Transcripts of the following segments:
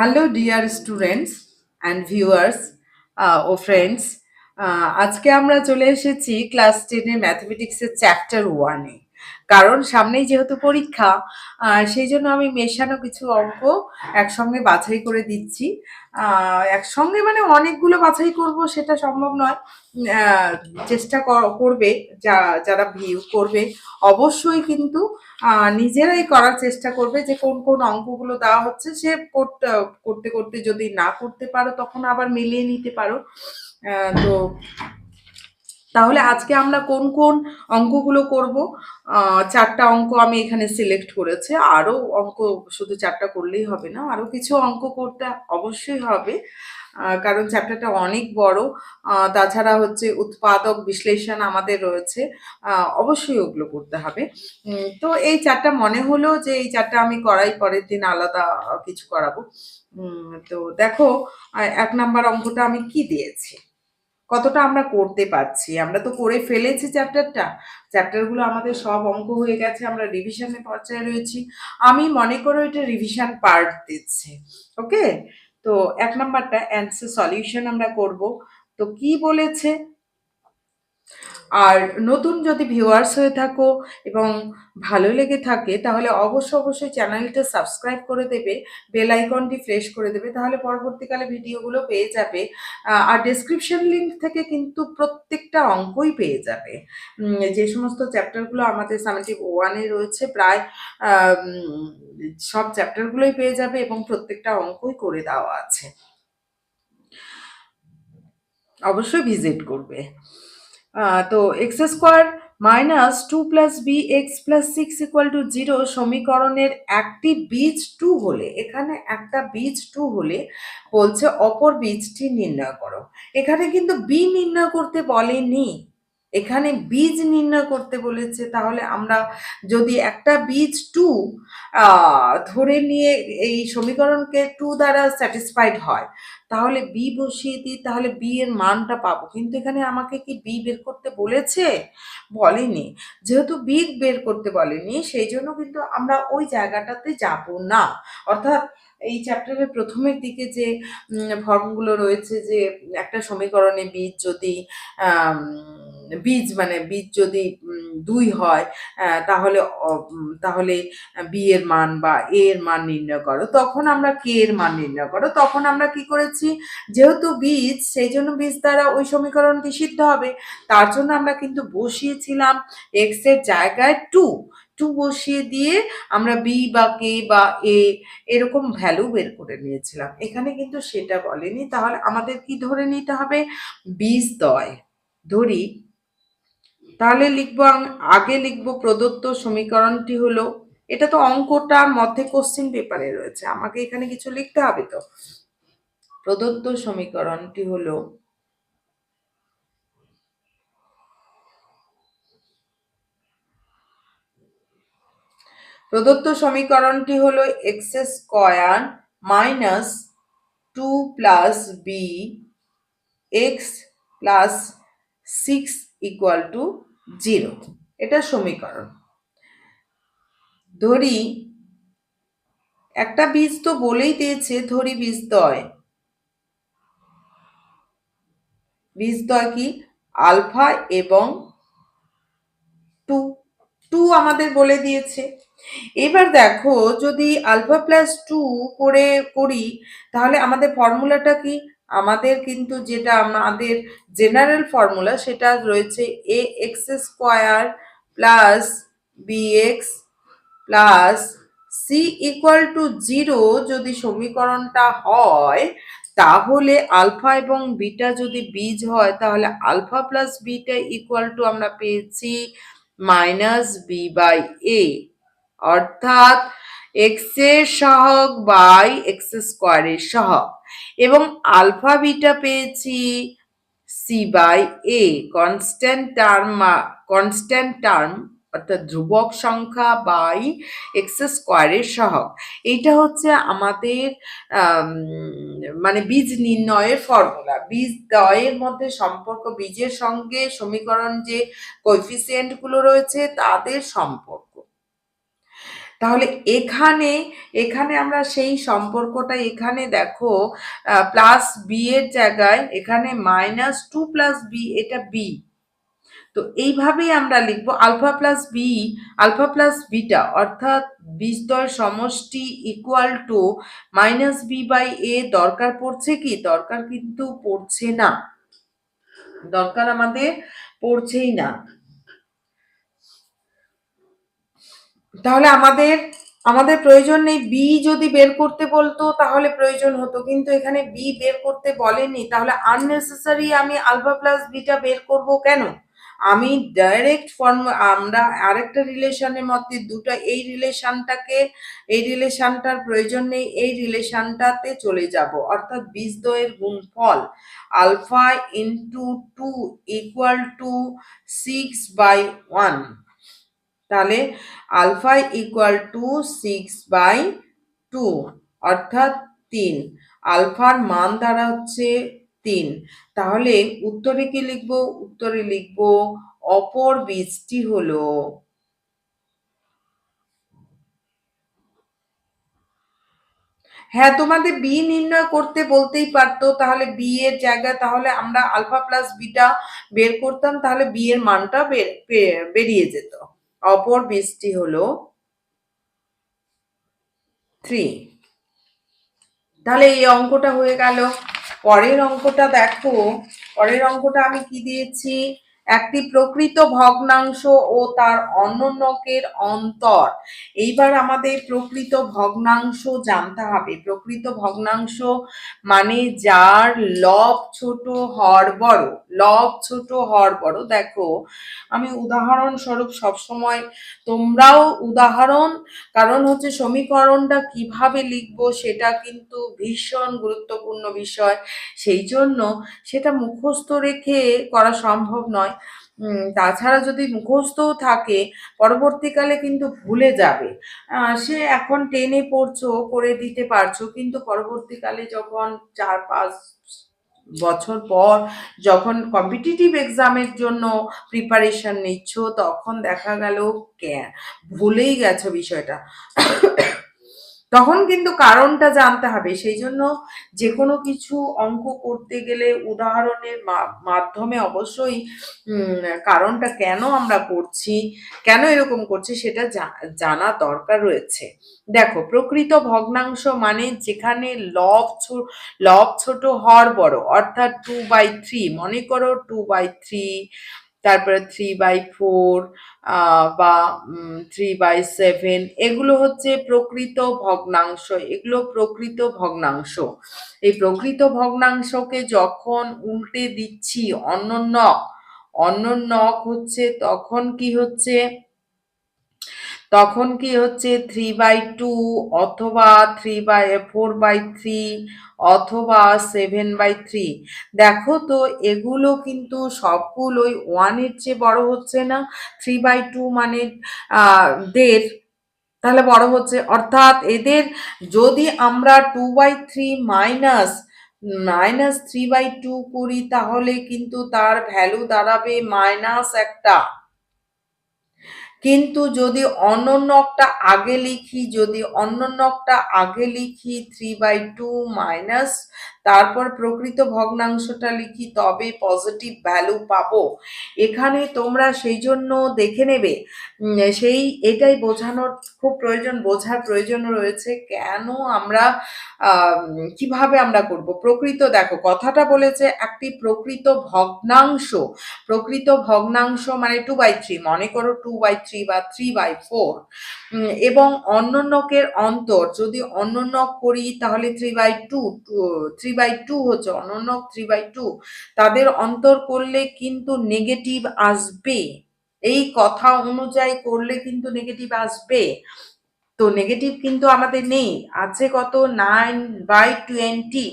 Hello dear students and viewers O friends আজকে আমরা চলে এসেছি ক্লাস টেনের ম্যাথমেটিক্সের চ্যাপ্টার ওয়ানে কারণ সামনেই যেহেতু পরীক্ষা সেই জন্য আমি মেশানো কিছু অঙ্ক একসঙ্গে বাছাই করে দিচ্ছি। একসঙ্গে মানে অনেকগুলো বাছাই করব সেটা সম্ভব নয়। চেষ্টা কর- করবে যা, যারা ভিউ করবে। অবশ্যই কিন্তু নিজেরাই করার চেষ্টা করবে যে কোন কোন অঙ্কগুলো দেওয়া হচ্ছে। সে করতে করতে যদি না করতে পারো তখন আবার মিলিয়ে নিতে পারো। তো তাহলে আজকে আমরা কোন কোন অঙ্কগুলো করব? চারটা অঙ্ক আমি এখানে সিলেক্ট করেছি। আরও অঙ্ক শুধু চারটা করলেই হবে না, আরও কিছু অঙ্ক করতে অবশ্যই হবে। কারণ চ্যাপ্টারটা অনেক বড়। তাছাড়া হচ্ছে উৎপাদক বিশ্লেষণ আমাদের রয়েছে। অবশ্যই ওগুলো করতে হবে। তো এই চারটা মনে হলো যে এই চারটা আমি করাই, পরের দিন আলাদা কিছু করাবো। তো দেখো এক নাম্বার অঙ্কটা আমি কি দিয়েছি? কতটা আমরা করতে পারছি? আমরা তো করে ফেলেছি চ্যাপ্টারটা। চ্যাপ্টারগুলো আমাদের সব অঙ্ক হয়ে গেছে, আমরা রিভিশনের পর্যায়ে রয়েছি। আমি মনে করো এটা রিভিশন পার্ট দিচ্ছে ওকে তো এক নাম্বারটা অ্যান্সার সলিউশন আমরা করব। তো কি বলেছে? আর নতুন যদি ভিউয়ার্স হয়ে থাকো এবং ভালো লেগে থাকে, তাহলে অবশ্য অবশ্যই চ্যানেলটা সাবস্ক্রাইব করে দেবে বেল আইকনটি ফ্রেশ করে দেবে, তাহলে পরবর্তীকালে ভিডিওগুলো পেয়ে যাবে। আর ডেসক্রিপশন লিংক থেকে কিন্তু প্রত্যেকটা অঙ্কই পেয়ে যাবে। যে সমস্ত চ্যাপ্টারগুলো আমাদের সামেটিভ ওয়ানে রয়েছে, প্রায় সব চ্যাপ্টারগুলোই পেয়ে যাবে এবং প্রত্যেকটা অঙ্কই করে দেওয়া আছে। অবশ্যই ভিজিট করবে। তো x square minus two plus b x plus six equal to zero সমীকরণের একটি বীজ টু হলে, এখানে একটা বীজ টু হলে বলছে অপর বীজটি নির্ণয় করো। এখানে কিন্তু বি নির্ণয় করতে বলেনি। এখানে বীজ নির্ণয় করতে বলেছে, তাহলে আমরা যদি একটা বীজ টু ধরে নিয়ে এই সমীকরণকে টু দ্বারা স্যাটিসফাইড হয়, তাহলে বি বসিয়ে দিই, তাহলে বি এর মানটা পাবো। কিন্তু এখানে আমাকে কি বি বের করতে বলেছে? বলেনি। যেহেতু বি বের করতে বলেনি, সেই জন্য কিন্তু আমরা ওই জায়গাটাতে যাব না। অর্থাৎ এই চ্যাপ্টারের প্রথমের দিকে যে ফর্মগুলো রয়েছে যে, একটা সমীকরণে বীজ যদি বীজ মানে বীজ যদি দুই হয় তাহলে তাহলে বি এর মান বা এ এর মান নির্ণয় করো। তখন আমরা কে এর মান নির্ণয় করো? তখন আমরা কি করেছি? যেহেতু বীজ, সেই জন্য বীজ দ্বারা ওই সমীকরণটি সিদ্ধ হবে। তার জন্য আমরা কিন্তু বসিয়েছিলাম এক্সের জায়গায় টু টু বসিয়ে দিয়ে আমরা বি বা কে বা এ এরকম ভ্যালু বের করে নিয়েছিলাম। এখানে কিন্তু সেটা বলেনি। তাহলে আমাদের কি ধরে নিতে হবে? বীজ দয়। ধরি, তাহলে লিখব আগে লিখব প্রদত্ত সমীকরণটি হলো, এটা তো অঙ্কটার মধ্যে কোশ্চিন পেপারে রয়েছে, আমাকে এখানে কিছু লিখতে হবে তো? প্রদত্ত সমীকরণটি হলো প্রদত্ত সমীকরণটি হলো x square minus two plus b x plus six equal to zero এটা সমীকরণ। ধরি, একটা বীজ তো বলেই দিয়েছে, ধরি বীজদ্বয় বীজদ্বয় কি? আলফা এবং টু টু আমাদের বলে দিয়েছে। এবার দেখো যদি আলফা প্লাস টু করে করি, তাহলে আমাদের ফর্মুলাটা কি? আমাদের কিন্তু যেটা আমাদের জেনারেল ফর্মুলা সেটা রয়েছে a x square plus b x plus c equal to zero যদি সমীকরণটা হয়, তাহলে আলফা এবং বিটা যদি বীজ হয়, তাহলে alpha plus beta equal to আমরা পেয়েছি মাইনাস বি বাই এ অর্থাৎ এক্সের সহগ বাই এক্স স্কোয়ারের সহগ। এবং আলফা বিটা পেয়েছি c by a constant term constant term অর্থাৎ ধ্রুবক সংখ্যা বাই এক্স স্কোয়ারের সহগ। এইটা হচ্ছে আমাদের মানে বীজ নির্ণয়ের ফর্মুলা বীজ দয়ের মধ্যে সম্পর্ক, বীজের সঙ্গে সমীকরণ যে কোএফিসিয়েন্টগুলো রয়েছে তাদের সম্পর্ক। তাহলে এখানে এখানে আমরা সেই সম্পর্কটা এখানে দেখো প্লাস বি এর জায়গায় এখানে মাইনাস টু প্লাস বি এটা বি তো এইভাবেই আমরা লিখব alpha plus b, alpha plus beta, অর্থাৎ বীজদ্বয় সমষ্টি equal to minus b by a দরকার পড়ছে কি? দরকার কিন্তু পড়ছে না। দরকার আমাদের পড়ছেই না। তাহলে আমাদের আমাদের প্রয়োজন নেই বি যদি বের করতে বলতো, তাহলে প্রয়োজন হতো। কিন্তু এখানে বি বের করতে বলেনি, তাহলে আননেসেসারি আমি আলফা প্লাস বিটা বের করব কেন? আমি ডাইরেক্ট ফর্ম আমরা আরেকটা রিলেশনের মধ্যে দুটো, এই রিলেশনটাকে এই রিলেশনটার প্রয়োজন নেই, এই রিলেশনটাতে চলে যাব। অর্থাৎ বীজদ্বয়ের গুণফল alpha into two equal to six by one তাহলে alpha equal to six by two অর্থাৎ তিন। আলফার মান দ্বারা হচ্ছে তিন। তাহলে উত্তরে কি লিখব? উত্তরে লিখব অপর বীজটি হলো হ্যাঁ তোমাদের বি নির্ণয় করতে বলতেই পারতো। তাহলে বি এর জায়গায় তাহলে আমরা আলফা প্লাস বিটা বের করতাম, তাহলে বি এর মানটা বেরিয়ে যেত। অপর বীজটি হলো থ্রি তাহলে এই অঙ্কটা হয়ে গেল। পরের অঙ্কটা দেখো পরের অঙ্কটা আমি কি দিয়েছি? একটি প্রকৃত ভগ্নাংশ ও তার অন্যকের অন্তর। এইবার আমাদের প্রকৃত ভগ্নাংশ জানতে হবে। প্রকৃত ভগ্নাংশ মানে যার লব ছোট হর বড়। লব ছোট হর বড়। দেখো, আমি উদাহরণস্বরূপ সবসময় তোমরাও উদাহরণ, কারণ হচ্ছে সমীকরণটা কীভাবে লিখব সেটা কিন্তু ভীষণ গুরুত্বপূর্ণ বিষয়। সেই জন্য সেটা মুখস্থ রেখে করা সম্ভব নয়। তাছাড়া যদি মুখস্থও থাকে, পরবর্তীকালে কিন্তু ভুলে যাবে। সে এখন টেনে পড়ছো, করে দিতে পারছ, কিন্তু পরবর্তীকালে যখন চার, পাঁচ বছর পর যখন কম্পিটিটিভ এক্সামের জন্য প্রিপারেশন নিচ্ছ, তখন দেখা গেল ভুলেই গেছো বিষয়টা। তখন কিন্তু কারণটা জানতে হবে। সেই জন্য যে কোনো কিছু অঙ্ক করতে গেলে উদাহরণের মাধ্যমে অবশ্যই কারণটা কেন আমরা করছি, কেন এরকম করছি সেটা জানা দরকার রয়েছে। দেখো, প্রকৃত ভগ্নাংশ মানে যেখানে লব লব ছোট হর বড়, অর্থাৎ টু বাই থ্রি মনে করো টু বাই থ্রি তারপরে থ্রি বাই ফোর বা থ্রি বাই সেভেন এগুলো হচ্ছে প্রকৃত ভগ্নাংশ। এগুলো প্রকৃত ভগ্নাংশ। এই প্রকৃত ভগ্নাংশকে যখন উল্টে দিচ্ছি অন্য নখ অন্য নখ হচ্ছে তখন কি হচ্ছে? তখন কি হচ্ছে? থ্রি বাই টু অথবা three by four by three অথবা সেভেন বাই থ্রি দেখো তো, এগুলো কিন্তু সবগুলোই ওয়ানের চেয়ে বড় হচ্ছে না। থ্রি বাই টু মানে দেড় তাহলে বড় হচ্ছে। অর্থাৎ এদের যদি আমরা two by three minus minus three by two করি, তাহলে কিন্তু তার ভ্যালু দাঁড়াবে মাইনাস একটা। কিন্তু যদি অন্য নকটা আগে লিখি, যদি অন্য নকটা আগে লিখি থ্রি বাই টু মাইনাস তারপর প্রকৃত ভগ্নাংশটা লিখি, তবে পজিটিভ ভ্যালু পাবো। এখানে তোমরা সেই জন্য দেখে নেবে। সেই এটাই বোঝানোর, খুব প্রয়োজন, বোঝার প্রয়োজন রয়েছে কেন আমরা কীভাবে আমরা করব। প্রকৃত, দেখো, কথাটা বলেছে একটি প্রকৃত ভগ্নাংশ। প্রকৃত ভগ্নাংশ মানে টু বাই থ্রি মনে করো টু বাই থ্রি বা থ্রি বাই ফোর এবং অন্যনকের অন্তর, যদি অন্যনক করি তাহলে three by two three by two হচ্ছে অন্যনক থ্রি বাই টু তাদের অন্তর করলে কিন্তু নেগেটিভ আসবে। এই কথা অনুযায়ী করলে কিন্তু নেগেটিভ আসবে। তো নেগেটিভ কিন্তু আমাদের নেই, আছে কত? নাইন বাই টোয়েন্টি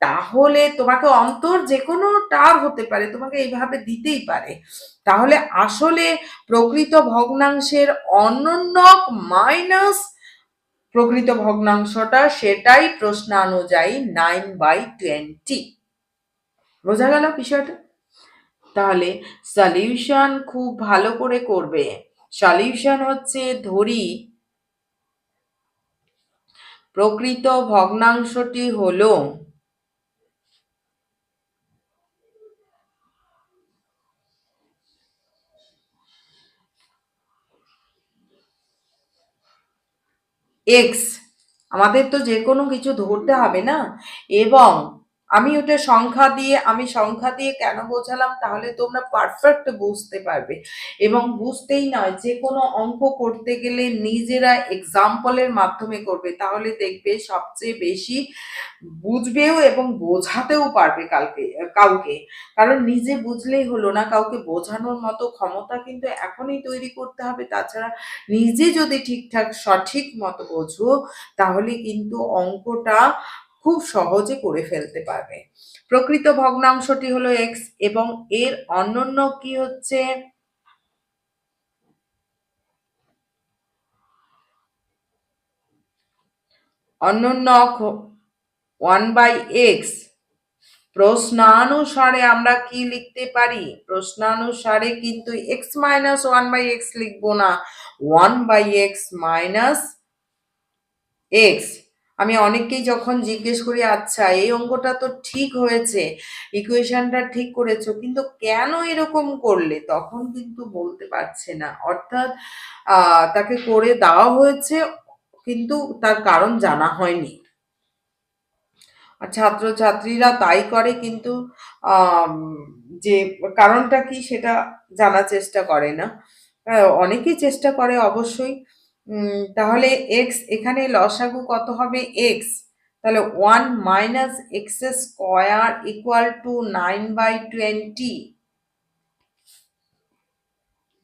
তাহলে তোমাকে অন্তর যে কোনো টার হতে পারে, তোমাকে এইভাবে দিতেই পারে। তাহলে আসলে প্রকৃত ভগ্নাংশের অনন্যক মাইনাস প্রকৃত ভগ্নাংশটা সেটাই প্রশ্নানুযায়ী নাইন বাই টোয়েন্টি বোঝা গেল বিষয়টা? তাহলে সলিউশন খুব ভালো করে করবে। সলিউশন হচ্ছে ধরি, প্রকৃত ভগ্নাংশটি হলো এক্স আমাদের তো যে কোনো কিছু ধরতে হবে না। এবং আমি ওটা সংখ্যা দিয়ে, আমি সংখ্যা দিয়ে কেন বোঝালাম? তাহলে তোমরা পারফেক্ট বুঝতে পারবে। এবং বুঝতেই নয়, যে কোনো অঙ্ক করতে গেলে নিজেরা এক্সাম্পলের মাধ্যমে করবে, তাহলে দেখবে সবচেয়ে বেশি বুঝবেও এবং বোঝাতেও পারবে কালকে, কাউকে। কারণ নিজে বুঝলেই হলো না, কাউকে বোঝানোর মতো ক্ষমতা কিন্তু এখনই তৈরি করতে হবে। তাছাড়া নিজে যদি ঠিকঠাক, সঠিক মতো বোঝো, তাহলে কিন্তু অঙ্কটা খুব সহজে করে ফেলতে পারবে। প্রকৃত ভগ্নাংশটি হলো এক্স এবং এর অন্যান্য কি হচ্ছে? অন্যান্য ওয়ান বাই এক্স প্রশ্নানুসারে আমরা কি লিখতে পারি? প্রশ্নানুসারে কিন্তু x minus one by x লিখব না। One by x minus x আমি অনেককেই যখন জিজ্ঞেস করি আচ্ছা এই অঙ্কটা তো ঠিক হয়েছে, ইকুয়েশনটা ঠিক করেছ, কিন্তু কেন এরকম করলে? তখন কিন্তু বলতে পারছে না। অর্থাৎ তাকে করে দেওয়া হয়েছে, কিন্তু তার কারণ জানা হয়নি। আর ছাত্রছাত্রীরা তাই করে, কিন্তু যে কারণটা কি সেটা জানার চেষ্টা করে না। অনেকেই চেষ্টা করে অবশ্যই। তাহলে এক্স এখানে লসাগু কত হবে? এক্স তাহলে one minus x square equal to nine by twenty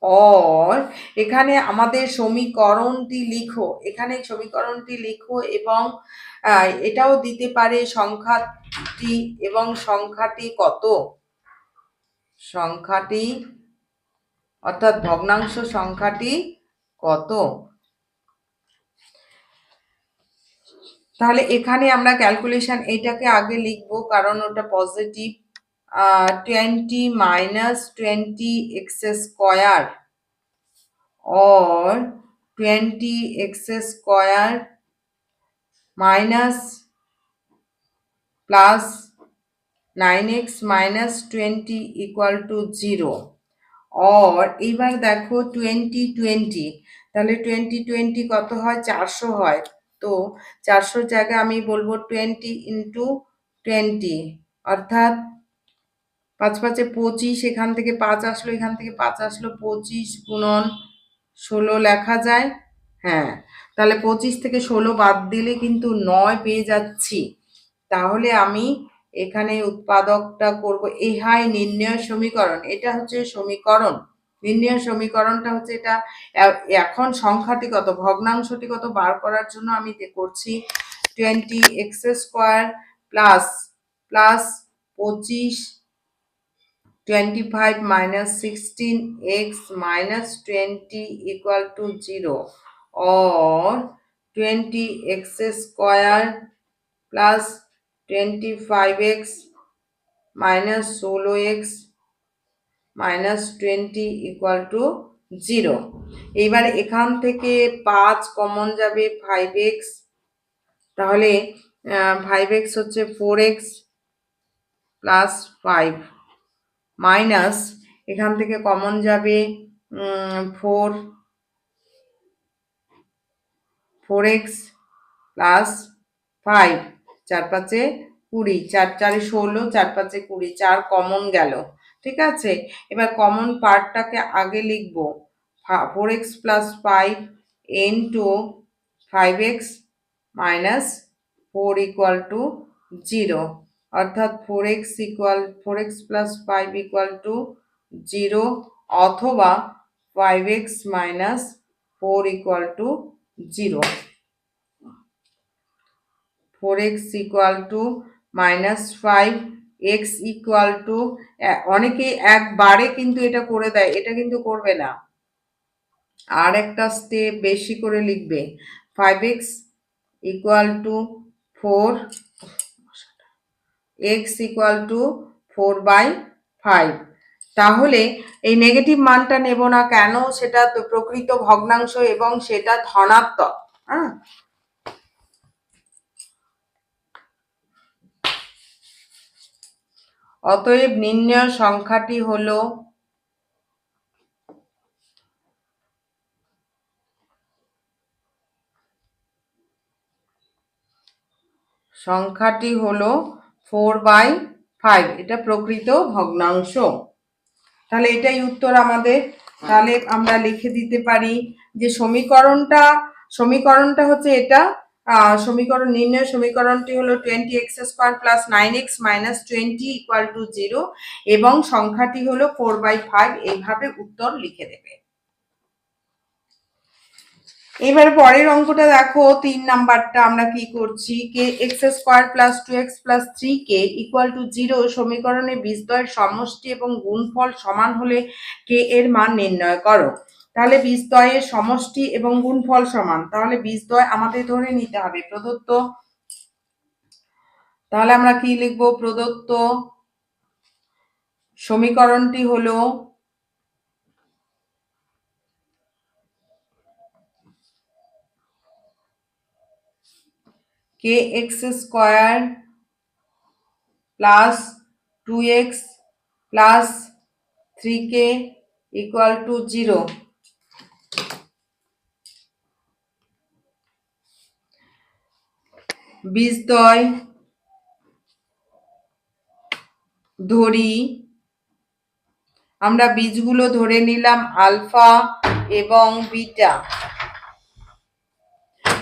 or এখানে আমাদের সমীকরণটি লিখো। এখানে সমীকরণটি লিখো এবং এটাও দিতে পারে সংখ্যাটি এবং সংখ্যাটি কত? সংখ্যাটি, অর্থাৎ ভগ্নাংশ সংখ্যাটি কত? তাহলে এখানে আমরা ক্যালকুলেশন এইটাকে আগে লিখব, কারণ ওটা positive twenty minus twenty x square or twenty x square minus plus nine x minus twenty equal to zero or এইবার দেখো টোয়েন্টি টোয়েন্টি তাহলে টোয়েন্টি টোয়েন্টি কত হয়? চারশো হয়। তো চারশোর জায়গায় আমি বলব টোয়েন্টি ইন্টু টোয়েন্টি অর্থাৎ পাঁচ পাঁচে পঁচিশ, এখান থেকে পাঁচ আসলো, এখান থেকে পাঁচ আসলো, পঁচিশ গুণন ষোলো লেখা যায় হ্যাঁ তাহলে পঁচিশ থেকে ষোলো বাদ দিলে কিন্তু নয় পেয়ে যাচ্ছি। তাহলে আমি এখানে উৎপাদকটা করব হাই নির্ণয় সমীকরণ, এটা হচ্ছে সমীকরণ। নির্ণয় সমীকরণটা হচ্ছে এটা, এখন সংখ্যাটি কত ভগ্নাংশটি কত বার করার জন্য আমি করছি twenty x square plus plus পঁচিশ twenty five minus sixteen x minus twenty equal to zero or twenty x square plus twenty five x minus ষোলো x minus twenty equal to zero এইবার এখান থেকে পাঁচ কমন যাবে five x তাহলে five x হচ্ছে four x plus five minus এখান থেকে কমন যাবে four four x plus five চার পাঁচে কুড়ি, চার, চারে ষোলো, চার পাঁচে কুড়ি, চার কমন গেল। ঠিক আছে? এবার কমন পার্টটাকে আগে লিখব। Four x plus five into five x minus four equal to zero অর্থাৎ four x equal four x plus five equal to zero অথবা five x minus four equal to zero four x equal to minus five x equal to অনেকে একবারে কিন্তু এটা করে দেয়, এটা কিন্তু করবে না। আর একটা স্টেপ বেশি করে লিখবে five x equal to four x equal to four by five তাহলে এই নেগেটিভ মানটা নেব না কেন? সেটা প্রকৃত ভগ্নাংশ এবং সেটা ধনাত্মক হ্যাঁ? অতএব নির্ণয় সংখ্যাটি হলো সংখ্যাটি হল ফোর বাই ফাইভ। এটা প্রকৃত ভগ্নাংশ। তাহলে এটাই উত্তর আমাদের। তাহলে আমরা লিখে দিতে পারি যে সমীকরণটা সমীকরণটা হচ্ছে এটা সমীকরণ নির্ণয় সমীকরণটি হলো twenty x square plus nine x minus twenty equal to zero এবং সংখ্যাটি হলো ফোর বাই ফাইভ এইভাবে উত্তর লিখে দেবে। এবার পরের অঙ্কটা দেখো, তিন নাম্বারটা আমরা কি করছি? K x square plus two x plus three k equal to zero সমীকরণে বীজদ্বয়ের সমষ্টি এবং গুণফল সমান হলে কে এর মান নির্ণয় করো। তাহলে বীজদ্বয়ের সমষ্টি এবং গুণফল সমান। তাহলে বীজদ্বয় আমাদের ধরে নিতে হবে। প্রদত্ত, তাহলে আমরা কি লিখব? প্রদত্ত সমীকরণটি হলো k x square plus two x plus three k equal to zero বীজদ্বয় ধরি। আমরা বীজগুলো ধরে নিলাম, আলফা এবং বিটা।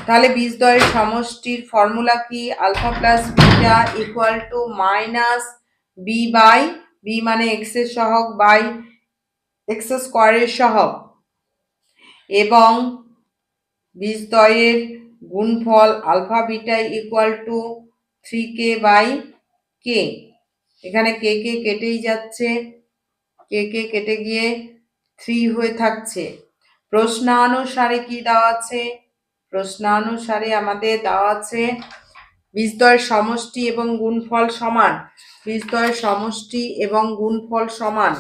তাহলে বীজদ্বয়ের সমষ্টির ফর্মুলা কি? Alpha plus beta equal to minus b by b মানে এক্সের সহগ বাই এক্স স্কোয়ারের সহগ। এবং বীজদ্বয়ের গুণফল alpha beta equal to three k by k এখানে কে কে কেটেই যাচ্ছে। কে কে কেটে গিয়ে থ্রি হয়ে থাকছে। প্রশ্নানুসারে কি দেওয়া আছে? প্রশ্নানুসারে আমাদের দেওয়া আছে বীজদ্বয়ের সমষ্টি এবং গুণফল সমান। বীজদ্বয়ের সমষ্টি এবং গুণফল সমান।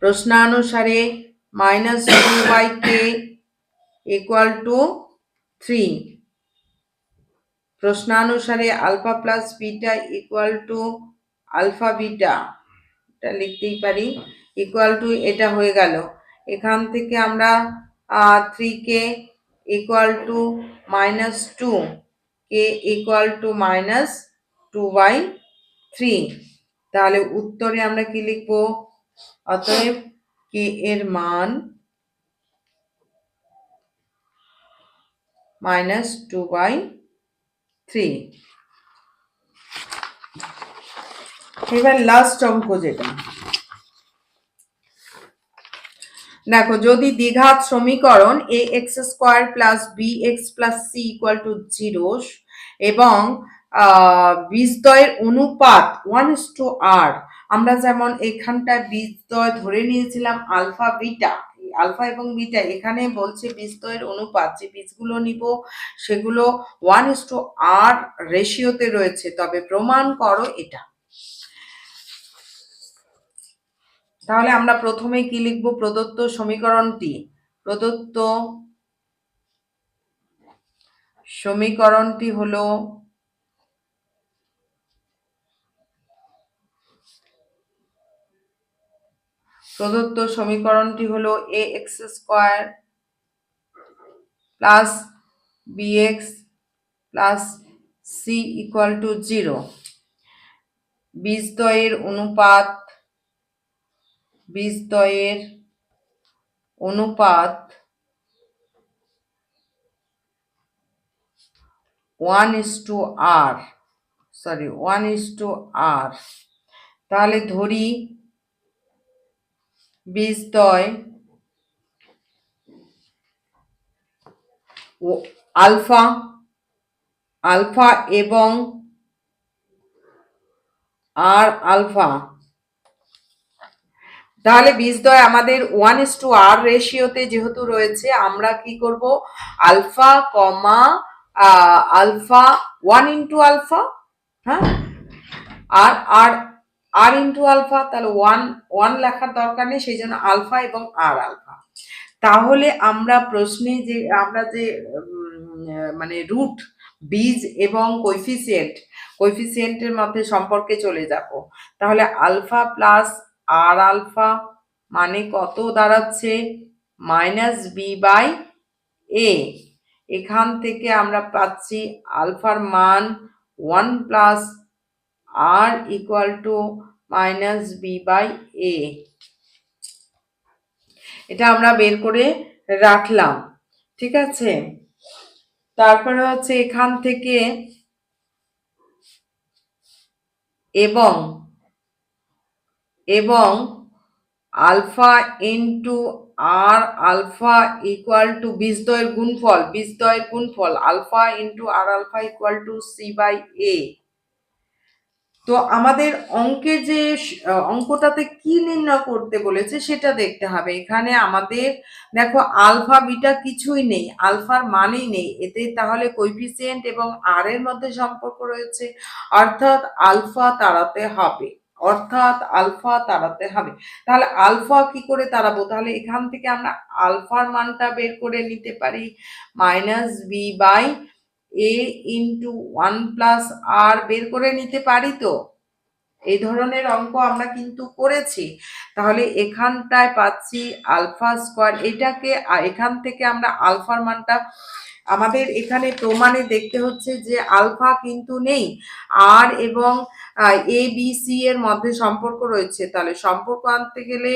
প্রশ্নানুসারে minus two by k equal to three. প্রশ্নানুসারে alpha plus beta equal to alpha beta, এটা লিখতেই পারি, ইকুয়াল টু এটা হয়ে গেল। এখান থেকে আমরা three k equal to minus two, k equal to minus two by three. তাহলে উত্তরে আমরা কি লিখব? অতএব কে এর মান মাইনাস টু বাই থ্রি এবার লাস্ট অঙ্ক যেটা। দেখো, যদি দ্বিঘাত সমীকরণ a x square plus b x plus c equal to zero এবং বীজদ্বয়ের অনুপাত ওয়ান টু আর আমরা যেমন এখানটা বীজদ্বয় ধরে নিয়েছিলাম আলফা বিটা আলফা এবং বিটা এখানে বলছে বীজদ্বয়ের অনুপাত, যে বীজগুলো নিব সেগুলো ওয়ান ইস টু আর রেশিওতে রয়েছে, তবে প্রমাণ করো এটা। তাহলে আমরা প্রথমে কি লিখব? প্রদত্ত সমীকরণটি। প্রদত্ত সমীকরণটি হলো প্রদত্ত সমীকরণটি হলো a x square plus b x plus c equal to zero বীজদ্বয়ের অনুপাত বীজদ্বয়ের অনুপাত one is to r sorry one is to r তাহলে ধরি বীজদ্বয় আলফা আলফা এবং আর আলফা। তাহলে বীজদ্বয় আমাদের ওয়ান ইস টু আর রেশিওতে যেহেতু রয়েছে, আমরা কি করব? Alpha comma alpha one into alpha হ্যাঁ? আর আর আর ইন্টু আলফা তাহলে ওয়ান ওয়ান লেখার দরকার নেই, সেই জন্য আলফা এবং আর আলফা তাহলে আমরা প্রশ্নে যে, আমরা যে মানে রুট বীজ এবং কৈফিসিয়েন্ট কৈফিসিয়েন্টের মধ্যে সম্পর্কে চলে যাব। তাহলে আলফা প্লাস আর আলফা মানে কত দাঁড়াচ্ছে? মাইনাস বি বাই এ এখান থেকে আমরা পাচ্ছি আলফার মান one plus r equal to minus b by a এটা আমরা বের করে রাখলাম, ঠিক আছে? তারপরে হচ্ছে এখান থেকে এবং এবং alpha into r alpha equal to বীজদ্বয়ের গুণফল বীজদ্বয়ের গুণফল, alpha into r alpha equal to c by a তো আমাদের অঙ্কের যে অঙ্কটাতে কি নির্ণয় করতে বলেছে সেটা দেখতে হবে। এখানে আমাদের, দেখো, আলফা, বিটা কিছুই নেই, আলফার মানেই নেই। এতে তাহলে কোইফিসিয়েন্ট এবং আর এর মধ্যে সম্পর্ক রয়েছে। অর্থাৎ আলফা তাড়াতে হবে, অর্থাৎ আলফা তাড়াতে হবে। তাহলে আলফা কি করে তাড়াবো? তাহলে এখান থেকে আমরা আলফার মানটা বের করে নিতে পারি minus b by a into one plus r বের করে নিতে পারি তো? এই ধরনের অঙ্ক আমরা কিন্তু করেছি। তাহলে এখানটায় পাচ্ছি আলফা স্কোয়ার। এটাকে এখান থেকে আমরা আলফার মানটা আমাদের এখানে প্রমাণে দেখতে হচ্ছে যে আলফা কিন্তু নেই। আর এবং এ বি সি এর মধ্যে সম্পর্ক রয়েছে। তাহলে সম্পর্ক আনতে গেলে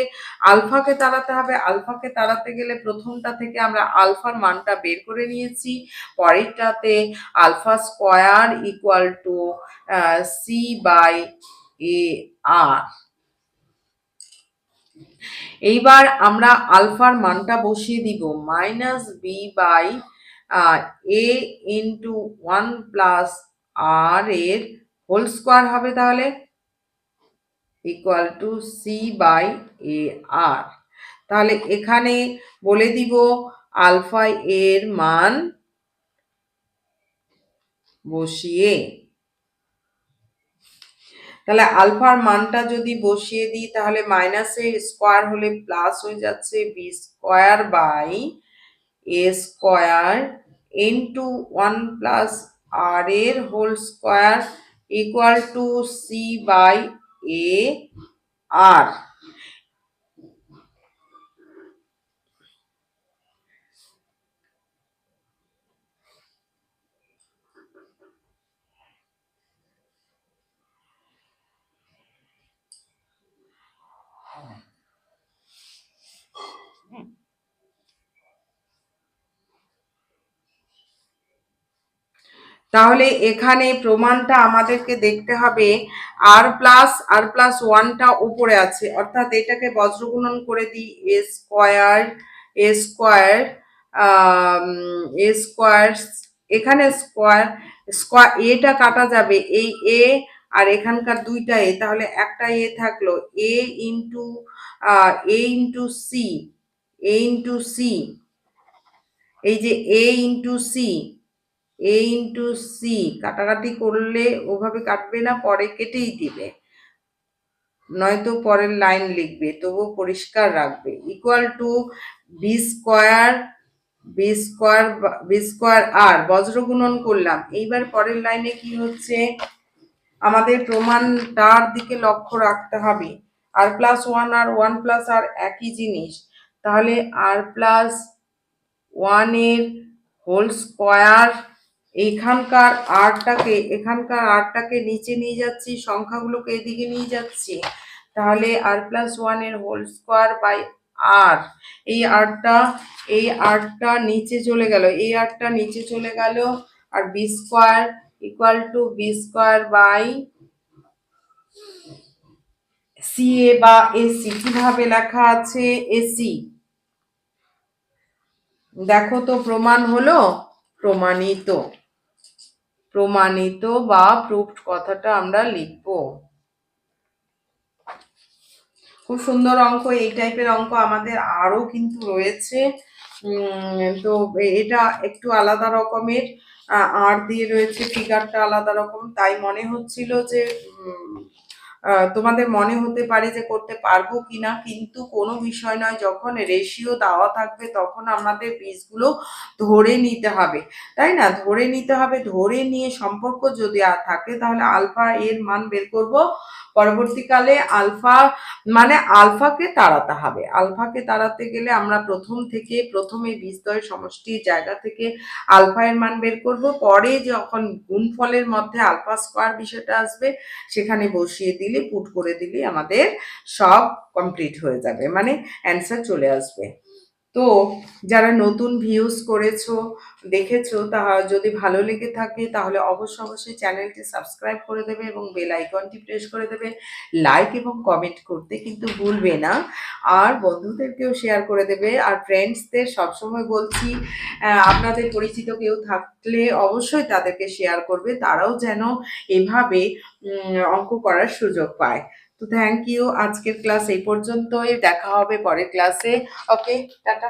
আলফাকে তাড়াতে হবে। আলফাকে তাড়াতে গেলে প্রথমটা থেকে আমরা আলফার মানটা বের করে নিয়েছি। পরেরটাতে alpha square equal to c by a r এইবার আমরা আলফার মানটা বসিয়ে দিব। Minus b by a into one plus r এর হোল স্কোয়ার হবে তাহলে? Equal to c by a r তাহলে এখানে বলে দিব আলফা এর মান বসিয়ে। তাহলে আলফার মানটা যদি বসিয়ে দিই তাহলে মাইনাসের স্কোয়ার হলে প্লাস হয়ে যাচ্ছে b square by a square into one plus r এর whole square equal to c by a r তাহলে এখানে প্রমাণটা আমাদেরকে দেখতে হবে। আর প্লাস আর প্লাস ওয়ানটা উপরে আছে। অর্থাৎ এটাকে বজ্রগুণন করে দিই। A square a square a square এখানে স্কোয়ার স্কোয়ার এটা কাটা যাবে। এই এ আর এখানকার দুইটা এ তাহলে একটা এ থাকল। A into a into c a into c এই যে a into c a into c কাটাকাটি করলে ওভাবে কাটবে না, পরে কেটেই দিবে। নয়তো পরের লাইন লিখবে তবু পরিষ্কার রাখবে। Equal to b square b square b square r বজ্রগুণন করলাম। এইবার পরের লাইনে কি হচ্ছে? আমাদের প্রমাণটার দিকে লক্ষ্য রাখতে হবে। R plus one r one plus r একই জিনিস। তাহলে আর প্লাস ওয়ানের হোল স্কোয়ার এখানকার আরটাকে এখানকার আরটাকে নিচে নিয়ে যাচ্ছি, সংখ্যাগুলোকে এদিকে নিয়ে যাচ্ছি। তাহলে আর প্লাস ওয়ানের হোল স্কোয়ার বাই আর এই আরটা এই আরটা নিচে চলে গেল, এই আরটা নিচে চলে গেল, r b square equal to b square by c a বা এসি কীভাবে লেখা আছে? এসি দেখো তো প্রমাণ হলো। প্রমাণিত। প্রমাণিত বা প্রুফড কথাটা আমরা লিখব। খুব সুন্দর অঙ্ক, এই টাইপের অঙ্ক আমাদের আরও কিন্তু রয়েছে। তো এটা একটু আলাদা রকমের আর দিয়ে রয়েছে ফিগারটা আলাদা রকম। তাই মনে হচ্ছিল যে তোমাদের মনে হতে পারে যে করতে পারব কিনা, কিন্তু কোনো বিষয় নয়, যখন রেশিও দেওয়া থাকবে তখন আমাদের বীজগুলো ধরে নিতে হবে। তাই না? ধরে নিতে হবে, ধরে নিয়ে সম্পর্ক যদি আর থাকে, তাহলে আলফা এর মান বের করব। পরবর্তীকালে আলফা মানে আলফাকে তাড়াতে হবে। আলফাকে তাড়াতে গেলে আমরা প্রথম থেকে, প্রথমে বীজদ্বয় সমষ্টির জায়গা থেকে আলফা এর মান বের করব। পরে যখন গুণফলের মধ্যে আলফা স্কোয়ার বিষয়টা আসবে, সেখানে বসিয়ে দিলে, পুট করে দিলে আমাদের সব কমপ্লিট হয়ে যাবে। মানে অ্যান্সার চলে আসবে। তো যারা নতুন ভিউজ করেছ, দেখেছ, তা যদি ভালো লেগে থাকে, তাহলে অবশ্যই অবশ্যই চ্যানেলটি সাবস্ক্রাইব করে দেবে এবং বেল আইকনটি প্রেস করে দেবে। লাইক এবং কমেন্ট করতে কিন্তু ভুলবে না। আর বন্ধুদেরকেও শেয়ার করে দেবে। আর ফ্রেন্ডসদের সবসময় বলছি আপনাদের পরিচিত কেউ থাকলে অবশ্যই তাদেরকে শেয়ার করবে। তারাও যেন এভাবে অঙ্ক করার সুযোগ পায়। তো থ্যাংক ইউ আজকের ক্লাস এই পর্যন্তই। দেখা হবে পরের ক্লাসে ওকে টাটা।